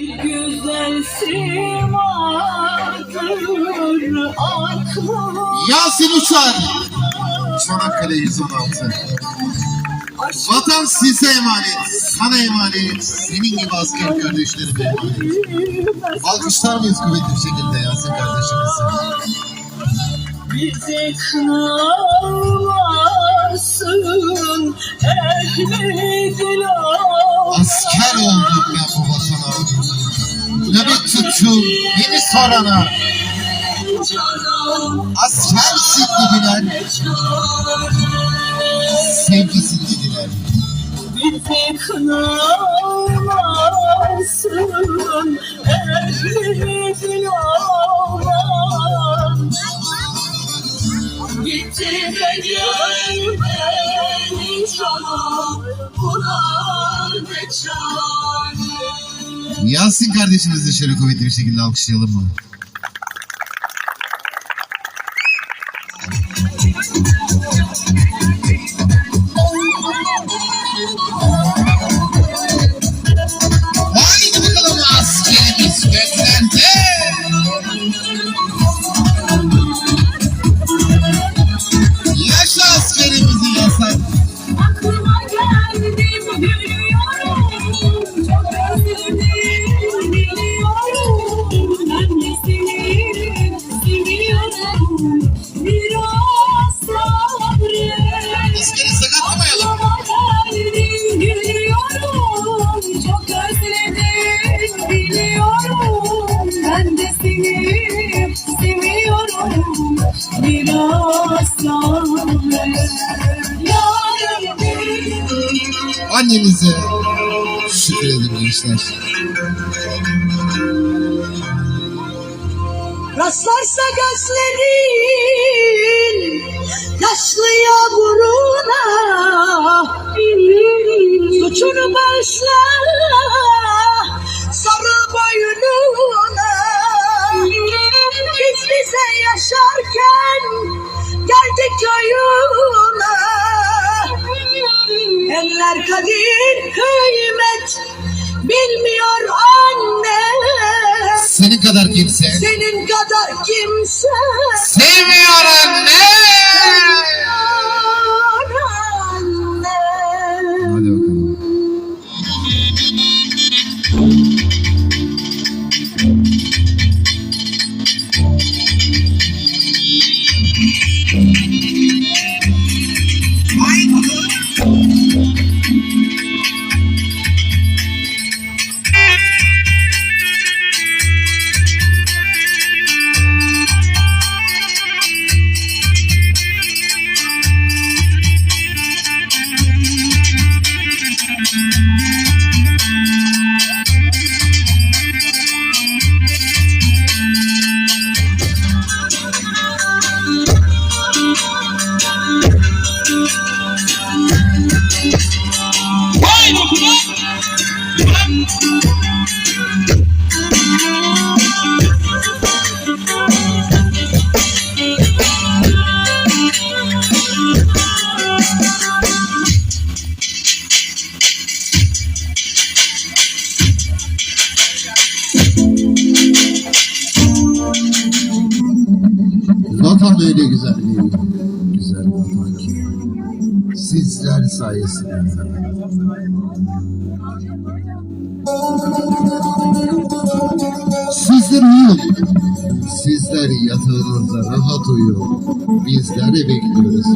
Bir güzel simadır aklıma Yasin Uçar. Çanakkale 116. Vatan size emanet, sana emanet, senin gibi asker kardeşlerime emanet. Alkışlar mıyız kuvvetli bir şekilde Yasin kardeşimizi? Bizi kınamasın ehli dilan Asker bu vatana. Tuttum beni sorana. Askersin dediler, sevgisin dediler. Bizi kınamasın ehli dilan Gitti de gelmedi canım Buna ne çare Yasin kardeşimizi şöyle kuvvetli bir şekilde alkışlayalım mı? Haydi bakalım askerimiz beklendi. Yaşa askerimizi yasak. Ben de seni seviyorum. Biraz sabret Annemize şükredin gençler. Rastlarsa gözlerin yaşlıya buruna Suçunu bağışla kadir kıymet bilmiyor anne Senin kadar kimse senin kadar kimse sevmiyor anne. anne. Vatan öyle güzel. Güzel vatan ki. Sizler sayesinde. Sizler uyuyun. Sizler yatağınızda rahat uyuyun. Bizler de bekliyoruz.